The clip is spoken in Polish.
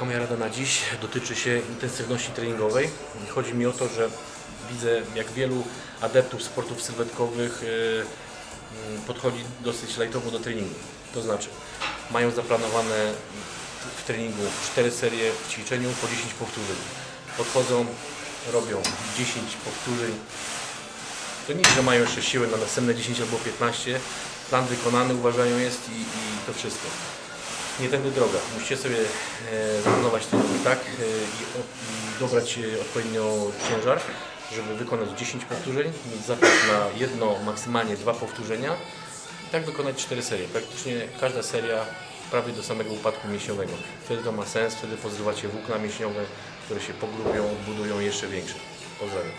Moja rada na dziś dotyczy się intensywności treningowej. Chodzi mi o to, że widzę jak wielu adeptów sportów sylwetkowych y, mm, podchodzi dosyć lajtowo do treningu. To znaczy mają zaplanowane w treningu 4 serie w ćwiczeniu po 10 powtórzeń. Podchodzą, robią 10 powtórzeń. To nic, że mają jeszcze siły na następne 10 albo 15. Plan wykonany uważają jest i, i to wszystko nie tędy droga. Musicie sobie e, zaplanować trening tak e, i, dobrać e, odpowiednio ciężar, żeby wykonać 10 powtórzeń, mieć zapis na jedno, maksymalnie dwa powtórzenia i tak wykonać 4 serie. Praktycznie każda seria prawie do samego upadku mięśniowego. Wtedy to ma sens, wtedy pozrywacie włókna mięśniowe, które się pogrubią, odbudują jeszcze większe. Pozdrawiam.